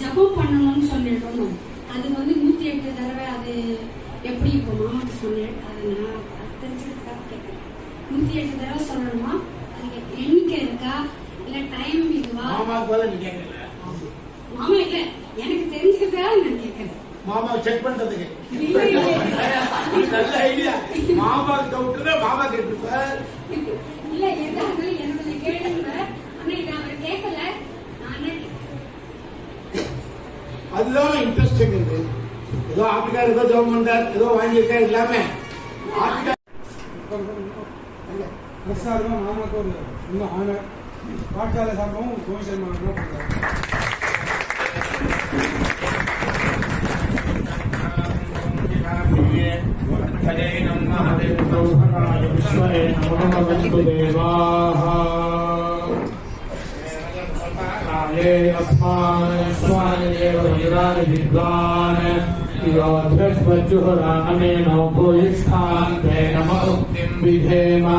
ஜெபம் பண்ணணும்னு சொல்லிடணும் அது வந்து நூற்றி எட்டு தடவை அது எப்படி இப்போ மாமாக்கு சொன்னேன் அது நான் தெரிஞ்சுக்கிறதுக்காக கேட்கறேன் நூத்தி எட்டு தடவை சொல்லணுமா எண்ணிக்கை இருக்கா? இல்ல டைம் இதுவா? மாமாவுக்கு பதிலா நீ கேட்கல மாமா இல்ல எனக்கு தெரிஞ்சுக்கிறதுக்காக நான் கேட்கறேன் மாமாவை செக் பண்றதுக்கு. நல்ல ஐடியா மாமாவுக்கு டவுட்னா மாமா கேட்டுருப்பார் இல்ல எதாவது என்னுடைய கேளுங்க ஆனா இது அவர் கேட்கல அதுதான் இன்ட்ரெஸ்டிங் இது. ஏதோ ஆப்பிரிக்கார் ஏதோ பண்றார் ஏதோ வாங்கியிருக்கார் எல்லாமே ஆப்பிரிக்கா பிரசாதமாக மாமாக்கு ஒரு இன்னும் ஆனர் பாட்டாளி சார்பாகவும் योऽध्वस्वचुः रामेण भूयिष्ठान्ते नमो विधेमा